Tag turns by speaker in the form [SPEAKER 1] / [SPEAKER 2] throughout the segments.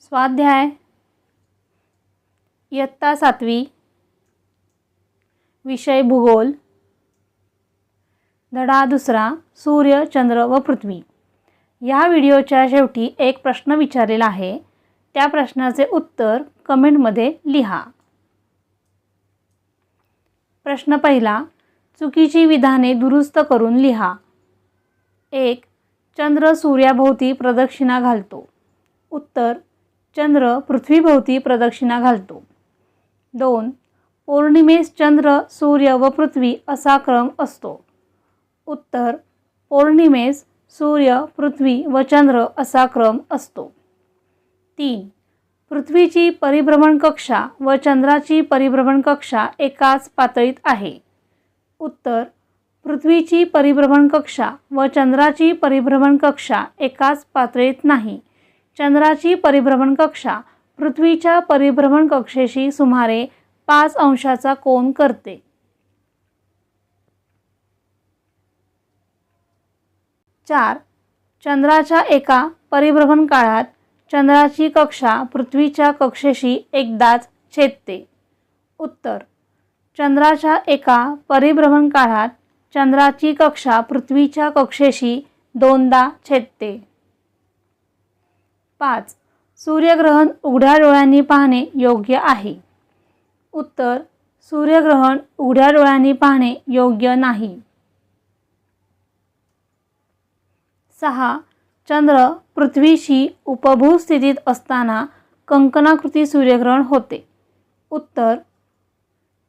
[SPEAKER 1] स्वाध्याय. इयत्ता सातवी. विषय भूगोल. धडा दुसरा सूर्य चंद्र व पृथ्वी. या व्हिडिओच्या शेवटी एक प्रश्न विचारलेला आहे. त्या प्रश्नाचे उत्तर कमेंटमध्ये लिहा. प्रश्न पहिला चुकीची विधाने दुरुस्त करून लिहा. एक चंद्र सूर्याभोवती प्रदक्षिणा घालतो. उत्तर चंद्र पृथ्वीभोवती प्रदक्षिणा घालतो. दोन पौर्णिमेस चंद्र सूर्य व पृथ्वी असा क्रम असतो. उत्तर पौर्णिमेस सूर्य पृथ्वी व चंद्र असा क्रम असतो. तीन पृथ्वीची परिभ्रमण कक्षा व चंद्राची परिभ्रमण कक्षा एकाच पातळीत आहे. उत्तर पृथ्वीची परिभ्रमण कक्षा व चंद्राची परिभ्रमण कक्षा एकाच पातळीत नाही. चंद्राची परिभ्रमण कक्षा पृथ्वीच्या परिभ्रमण कक्षेशी सुमारे पाच अंशाचा कोन करते. चार. चंद्राच्या एका परिभ्रमण काळात चंद्राची कक्षा पृथ्वीच्या कक्षेशी एकदाच छेदते. उत्तर. चंद्राच्या एका परिभ्रमण काळात चंद्राची कक्षा पृथ्वीच्या कक्षेशी दोनदा छेदते. पाच. सूर्यग्रहण उघड्या डोळ्यांनी पाहणे योग्य आहे. उत्तर. सूर्यग्रहण उघड्या डोळ्यांनी पाहणे योग्य नाही. सहा. चंद्र पृथ्वीशी उपभू स्थितीत असताना कंकणाकृती सूर्यग्रहण होते. उत्तर.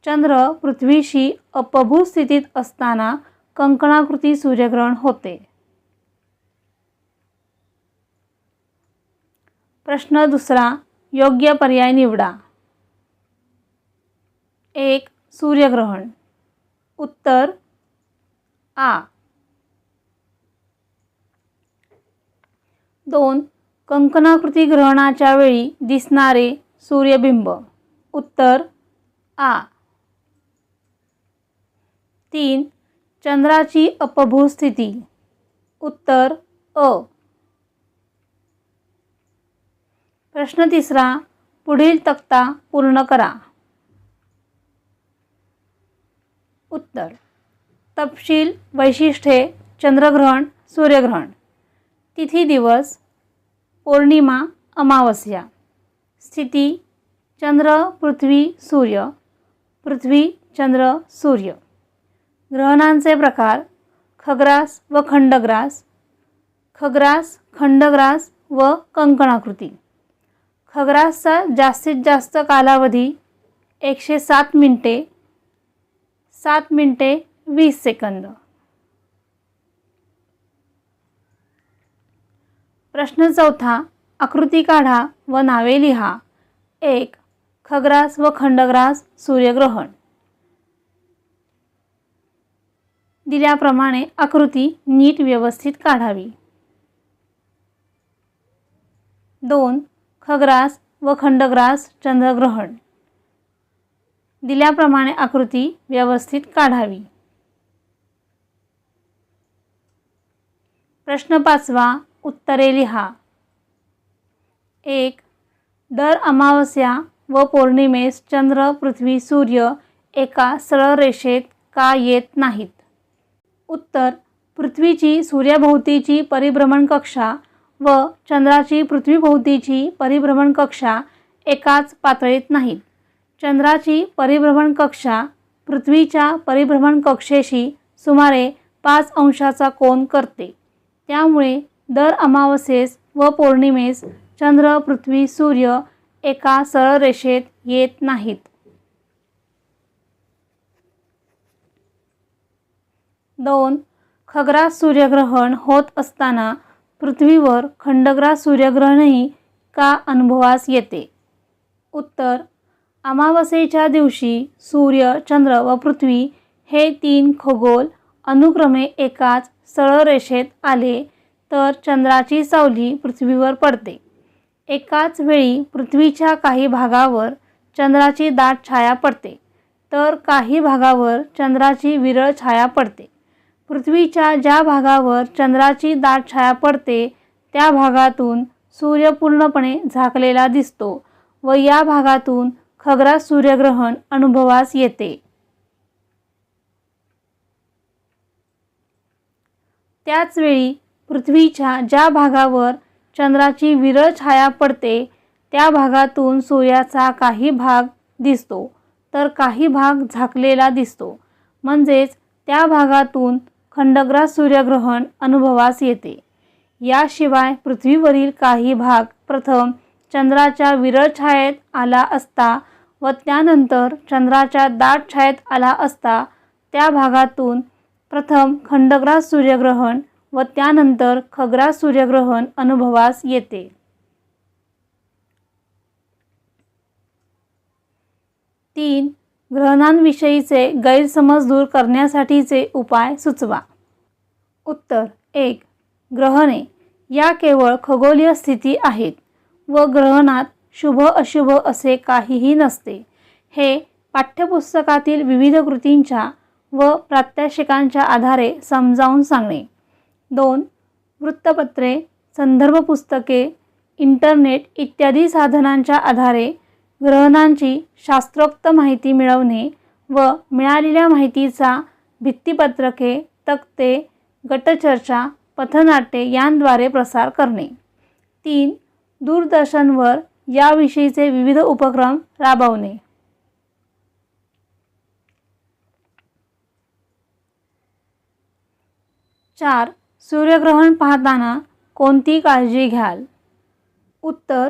[SPEAKER 1] चंद्र पृथ्वीशी अपभू स्थितीत असताना कंकणाकृती सूर्यग्रहण होते. प्रश्न दुसरा योग्य पर्याय निवडा. एक सूर्यग्रहण. उत्तर आ. दोन कंकणाकृती ग्रहणाच्या वेळी दिसणारे सूर्यबिंब. उत्तर आ. तीन चंद्राची अपभू स्थिती. उत्तर अ. प्रश्न तिसरा पुढील तक्ता पूर्ण करा. उत्तर तपशील वैशिष्ट्ये चंद्रग्रहण सूर्यग्रहण. तिथी दिवस पौर्णिमा अमावस्या. स्थिती चंद्र पृथ्वी सूर्य. पृथ्वी चंद्र सूर्य. ग्रहणांचे प्रकार खग्रास व खंडग्रास. खग्रास खंडग्रास व कंकणाकृती. खग्रासचा जास्तीत जास्त कालावधी एकशे सात मिनटे सात मिनटे वीस सेकंद. प्रश्न चौथा आकृती काढा व नावे लिहा. एक खग्रास व खंडग्रास सूर्यग्रहण. दिल्याप्रमाणे आकृती नीट व्यवस्थित काढावी. दोन खग्रास व खंडग्रास चंद्रग्रहण. दिल्याप्रमाणे आकृती व्यवस्थित काढावी. प्रश्न पाचवा उत्तरे लिहा. एक दर अमावस्या व पौर्णिमेस चंद्र पृथ्वी सूर्य एका सरळ रेषेत का येत नाहीत? उत्तर पृथ्वीची सूर्याभोवतीची परिभ्रमण कक्षा व चंद्राची पृथ्वीभोवतीची परिभ्रमण कक्षा एकाच पातळीत नाहीत चंद्राची परिभ्रमण कक्षा पृथ्वीच्या परिभ्रमण कक्षेशी सुमारे पाच अंशाचा कोन करते. त्यामुळे दर अमावस्येस व पौर्णिमेस चंद्र पृथ्वी सूर्य एका सरळ रेषेत येत नाहीत. दोन खग्रास सूर्यग्रहण होत असताना पृथ्वीवर खंडग्रास सूर्यग्रहणही का अनुभवास येते? उत्तर अमावस्येच्या दिवशी सूर्य चंद्र व पृथ्वी हे तीन खगोल अनुक्रमे एकाच सरळ रेषेत आले तर चंद्राची सावली पृथ्वीवर पडते. एकाच वेळी पृथ्वीच्या काही भागावर चंद्राची दाट छाया पडते तर काही भागावर चंद्राची विरळ छाया पडते. पृथ्वीच्या ज्या भागावर चंद्राची दाट छाया पडते त्या भागातून सूर्य पूर्णपणे झाकलेला दिसतो व या भागातून खग्रास सूर्यग्रहण अनुभवास येते. त्याचवेळी पृथ्वीच्या ज्या भागावर चंद्राची विरळ छाया पडते त्या भागातून सूर्याचा काही भाग दिसतो तर काही भाग झाकलेला दिसतो. म्हणजेच त्या भागातून खंडग्रास सूर्यग्रहण अनुभवास येते. याशिवाय पृथ्वीवरील काही भाग प्रथम चंद्राच्या विरळ छायेत आला असता व त्यानंतर चंद्राच्या दाट छायेत आला असता त्या भागातून प्रथम खंडग्रास सूर्यग्रहण व त्यानंतर खग्रास सूर्यग्रहण अनुभवास येते. तीन ग्रहणांविषयीचे गैरसमज दूर करण्यासाठीचे उपाय सुचवा. उत्तर एक ग्रहणे या केवळ खगोलीय स्थिती आहेत व ग्रहणात शुभ अशुभ असे काहीही नसते. हे पाठ्यपुस्तकातील विविध कृतींच्या व प्रात्यक्षिकांच्या आधारे समजावून सांगणे. दोन वृत्तपत्रे संदर्भ पुस्तके इंटरनेट इत्यादी साधनांच्या आधारे ग्रहणांची शास्त्रोक्त माहिती मिळवणे व मिळालेल्या माहितीचा भित्तीपत्रके तक्ते गटचर्चा पथनाट्ये यांद्वारे प्रसार करणे. तीन दूरदर्शनवर याविषयीचे विविध उपक्रम राबवणे. चार सूर्यग्रहण पाहताना कोणती काळजी घ्याल? उत्तर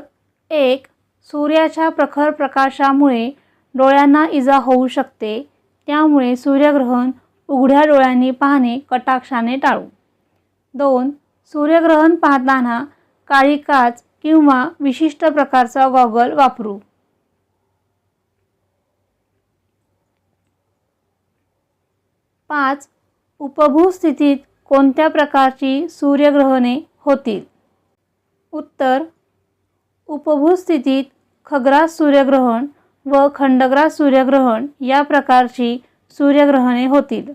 [SPEAKER 1] एक सूर्याच्या प्रखर प्रकाशामुळे डोळ्यांना इजा होऊ शकते. त्यामुळे सूर्यग्रहण उघड्या डोळ्यांनी पाहणे कटाक्षाने टाळू. दोन सूर्यग्रहण पाहताना काळी काच किंवा विशिष्ट प्रकारचा गॉगल वापरू. पाच उपभू स्थितीत कोणत्या प्रकारची सूर्यग्रहणे होतील? उत्तर उपभूस्थितीत खग्रास सूर्यग्रहण व खंडग्रास सूर्यग्रहण या प्रकारची सूर्यग्रहणे होतील.